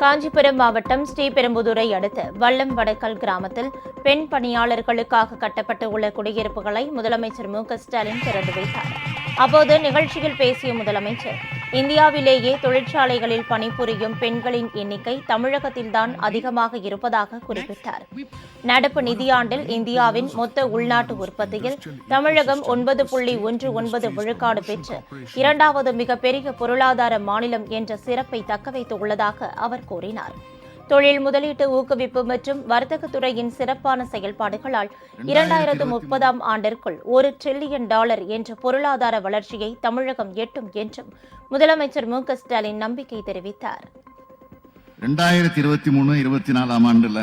காஞ்சிபுரம் மாவட்டம் ஸ்ரீபெரும்புதூரை அடுத்து வல்லம் வடக்கல் கிராமத்தில் பெண் பணியாளர்களுக்காக கட்டப்பட்டு உள்ள குடியிருப்புகளை முதலமைச்சர் மு க ஸ்டாலின் திறந்து வைத்தார். அப்போது நிகழ்ச்சியில் பேசிய முதலமைச்சர் இந்தியாவிலேயே தொழிற்சாலைகளில் பணிபுரியும் பெண்களின் எண்ணிக்கை தமிழகத்தில்தான் அதிகமாக இருப்பதாக குறிப்பிட்டார். நடப்பு நிதியாண்டில் இந்தியாவின் மொத்த உள்நாட்டு உற்பத்தியில் தமிழகம் ஒன்பது புள்ளி ஒன்று ஒன்பது விழுக்காடு பெற்று இரண்டாவது மிகப்பெரிய பொருளாதார மாநிலம் என்ற சிறப்பை தக்கவைத்துள்ளதாக அவர் கூறினார். தொழில் முதலீட்டு ஊக்குவிப்பு மற்றும் வர்த்தகத்துறையின் சிறப்பான செயல்பாடுகளால் இரண்டாயிரத்து முப்பதாம் ஆண்டிற்குள் ஒரு டிரில்லியன் டாலர் என்ற பொருளாதார வளர்ச்சியை தமிழகம் எட்டும் என்றும் முதலமைச்சர் மு க ஸ்டாலின் நம்பிக்கை தெரிவித்தார். ரெண்டாயிரத்தி இருபத்தி மூணு இருபத்தி நாலாம் ஆண்டுல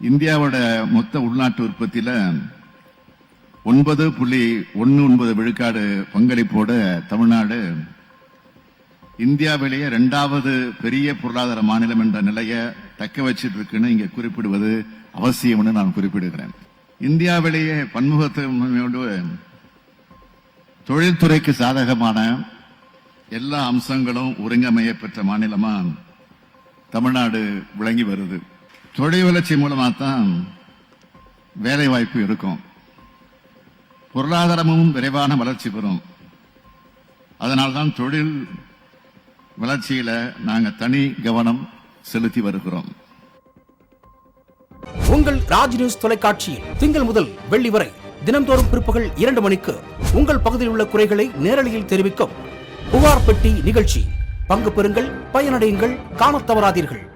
இந்தியாவோட மொத்த உள்நாட்டு உற்பத்தியில ஒன்பது புள்ளி ஒன்று ஒன்பது விழுக்காடு பங்களிப்போட தமிழ்நாடு இந்தியாவிலேயே ரெண்டாவது பெரிய பொருளாதார மாநிலம் என்ற நிலையை தக்க வச்சிட்டு இருக்குன்னு இங்க குறிப்பிடுவது அவசியம்னு நான் குறிப்பிடுகிறேன். இந்தியாவிலேயே பன்முகத்தோடு தொழில்துறைக்கு சாதகமான எல்லா அம்சங்களும் ஒருங்கமைய பெற்ற மாநிலமா தமிழ்நாடு விளங்கி வருது. தொழில் வளர்ச்சி மூலமாக தான் வேலை வாய்ப்பு இருக்கும். பொருளாதாரமும் விரைவான வளர்ச்சி பெறும். அதனால்தான் தொழில் வளர்ச்சியில நாங்க தனி கவனம் செலுத்தி வருகிறோம். உங்கள் ராஜ் நியூஸ் தொலைக்காட்சியில் திங்கள் முதல் வெள்ளி வரை தினம்தோறும் பிற்பகல் இரண்டு மணிக்கு உங்கள் பகுதியில் உள்ள குறைகளை நேரலையில் தெரிவிக்கும் புகார் பெட்டி நிகழ்ச்சி. பங்கு பெறுங்கள் பயனடையுங்கள் காணத் தவறாதீர்கள்.